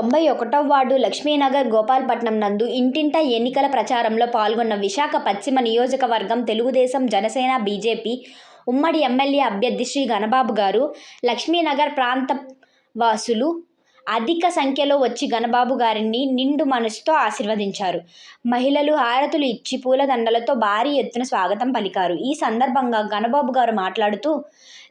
తొంభై ఒకటో వార్డు లక్ష్మీనగర్ గోపాల్పట్నం నందు ఇంటింట ఎన్నికల ప్రచారంలో పాల్గొన్న విశాఖ పశ్చిమ నియోజకవర్గం తెలుగుదేశం జనసేన బీజేపీ ఉమ్మడి ఎమ్మెల్యే అభ్యర్థి శ్రీ గణబాబు గారు లక్ష్మీనగర్ ప్రాంత వాసులు అధిక సంఖ్యలో వచ్చి గణబాబు గారిని నిండు మనసుతో ఆశీర్వదించారు. మహిళలు హారతులు ఇచ్చి పూలదండలతో భారీ ఎత్తున స్వాగతం పలికారు. ఈ సందర్భంగా గణబాబు గారు మాట్లాడుతూ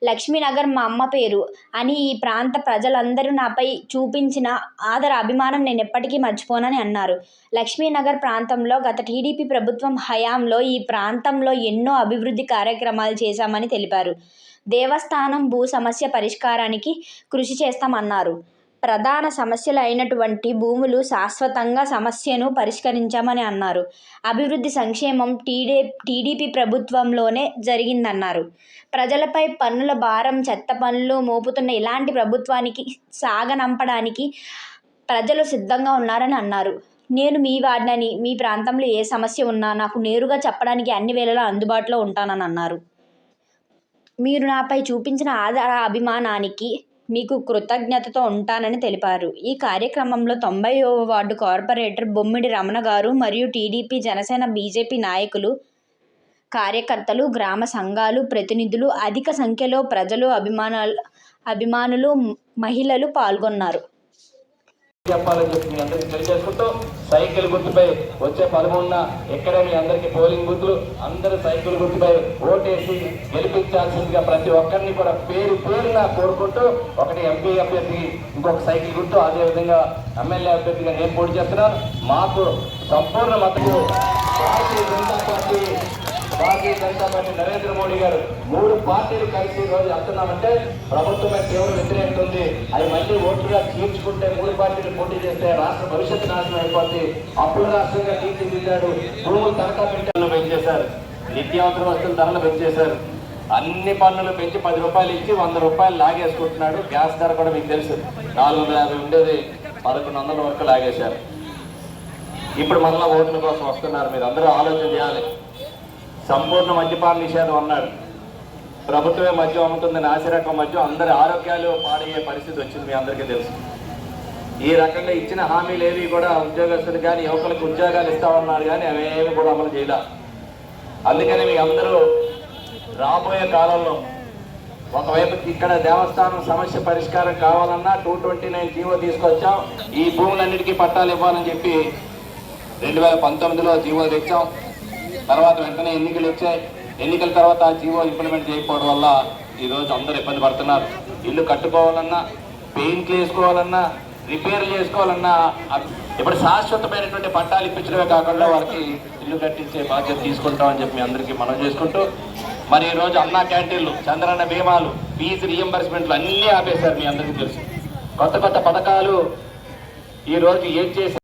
లక్ష్మీనగర్ మా అమ్మ పేరు అని ఈ ప్రాంత ప్రజలందరూ నాపై చూపించిన ఆదర అభిమానం నేను ఎప్పటికీ మర్చిపోనని అన్నారు. లక్ష్మీనగర్ ప్రాంతంలో గత టీడీపీ ప్రభుత్వం హయాంలో ఈ ప్రాంతంలో ఎన్నో అభివృద్ధి కార్యక్రమాలు చేశామని తెలిపారు. దేవస్థానం భూ సమస్య పరిష్కారానికి కృషి చేస్తామన్నారు. ప్రధాన సమస్యలు అయినటువంటి భూములు శాశ్వతంగా సమస్యను పరిష్కరించామని అన్నారు. అభివృద్ధి సంక్షేమం టీడే టీడీపీ ప్రభుత్వంలోనే జరిగిందన్నారు. ప్రజలపై పన్నుల భారం చెత్త పనులు మోపుతున్న ఇలాంటి ప్రభుత్వానికి సాగనంపడానికి ప్రజలు సిద్ధంగా ఉన్నారని అన్నారు. నేను మీ వాడినని మీ ప్రాంతంలో ఏ సమస్య ఉన్నా నాకు నేరుగా చెప్పడానికి అన్ని వేళలా అందుబాటులో ఉంటానని అన్నారు. మీరు నాపై చూపించిన ఆధార అభిమానానికి మీకు కృతజ్ఞతతో ఉంటానని తెలిపారు. ఈ కార్యక్రమంలో తొంభైవ వార్డు కార్పొరేటర్ బొమ్మిడి రమణ గారు మరియు టీడీపీ జనసేన బీజేపీ నాయకులు కార్యకర్తలు గ్రామ సంఘాలు ప్రతినిధులు అధిక సంఖ్యలో ప్రజలు అభిమానాలు అభిమానులు మహిళలు పాల్గొన్నారు. చెప్పాలని చెప్పి మీ అందరికీ తెలియజేసుకుంటూ సైకిల్ గుర్తుపై వచ్చే పదమూడున ఎక్కడే మీ అందరికీ పోలింగ్ బూత్లు అందరూ సైకిల్ గుర్తుపై ఓటేసి గెలిపించాల్సిందిగా ప్రతి ఒక్కరిని కూడా పేరు పేరున కోరుకుంటూ ఒకటి ఎంపీ అభ్యర్థి ఇంకొక సైకిల్ గుర్తు. అదేవిధంగా ఎమ్మెల్యే అభ్యర్థిగా నేను పోటీ చేస్తున్నాను. మాకు సంపూర్ణ మద్దతు. భారతీయ జనతా పార్టీ భారతీయ జనతా పార్టీ నరేంద్ర మోడీ గారు మూడు పార్టీలు కలిసి ఈ రోజు వస్తున్నామంటే ప్రభుత్వమే తీవ్ర వ్యతిరేకత ఉంది. అది మళ్ళీ ఓట్లుగా తీర్చుకుంటే మూడు పార్టీలు పోటీ చేస్తే రాష్ట్ర భవిష్యత్తు నాశనం అయిపోద్ది. అప్పుల రాష్ట్రంగా తీర్చిదిద్దాడు. భూములు తనఖా పెట్టాలను పెంచేశారు. నిత్యావసర వస్తువుల ధరలు పెంచేశారు. అన్ని పన్నులు పెంచి పది రూపాయలు ఇచ్చి వంద రూపాయలు లాగేసుకుంటున్నాడు. గ్యాస్ ధర కూడా మీకు తెలుసు. నాలుగు వందల యాభై ఉండేది. పదకొండు వందల వరకు లాగేశారు. ఇప్పుడు మళ్ళీ ఓట్ల కోసం వస్తున్నారు. మీరు అందరూ ఆలోచన చేయాలి. సంపూర్ణ మద్యపాన నిషేధం అన్నాడు ప్రభుత్వమే మద్యం అమ్ముతుంది నాసిరకం మద్యం అందరి ఆరోగ్యాలు పాడయ్యే పరిస్థితి వచ్చింది మీ అందరికీ తెలుసు. ఈ రకంగా ఇచ్చిన హామీలు ఏవి కూడా ఉద్యోగస్తులు కానీ యువకులకు ఉద్యోగాలు ఇస్తామన్నారు కానీ అవేమి కూడా అమలు చేయలే. అందుకని మీ అందరూ రాబోయే కాలంలో ఒకవైపు ఇక్కడ దేవస్థానం సమస్య పరిష్కారం కావాలన్నా టూ ట్వంటీ నైన్ జీవో తీసుకొచ్చాం. ఈ భూములన్నిటికీ పట్టాలు ఇవ్వాలని చెప్పి రెండు వేల పంతొమ్మిదిలో జీవో తెచ్చాం. తర్వాత వెంటనే ఎన్నికలు వచ్చాయి ఎన్నికల తర్వాత ఆ జీవో ఇంప్లిమెంట్ చేయకపోవడం వల్ల ఈరోజు అందరూ ఇబ్బంది పడుతున్నారు. ఇల్లు కట్టుకోవాలన్నా పెయింట్లు వేసుకోవాలన్నా రిపేర్లు చేసుకోవాలన్నా ఇప్పుడు శాశ్వతమైనటువంటి పట్టాలు ఇప్పించడమే కాకుండా వారికి ఇల్లు కట్టించే బాధ్యత తీసుకుంటామని చెప్పి మీ అందరికీ మనం చేసుకుంటూ మరి ఈ రోజు అన్నా క్యాంటీన్లు చంద్రన్న బీమాలు ఫీజు రియంబర్స్మెంట్లు అన్నీ ఆపేశారు మీ అందరికీ తెలుసు. కొత్త కొత్త పథకాలు ఈ ఏం చేసి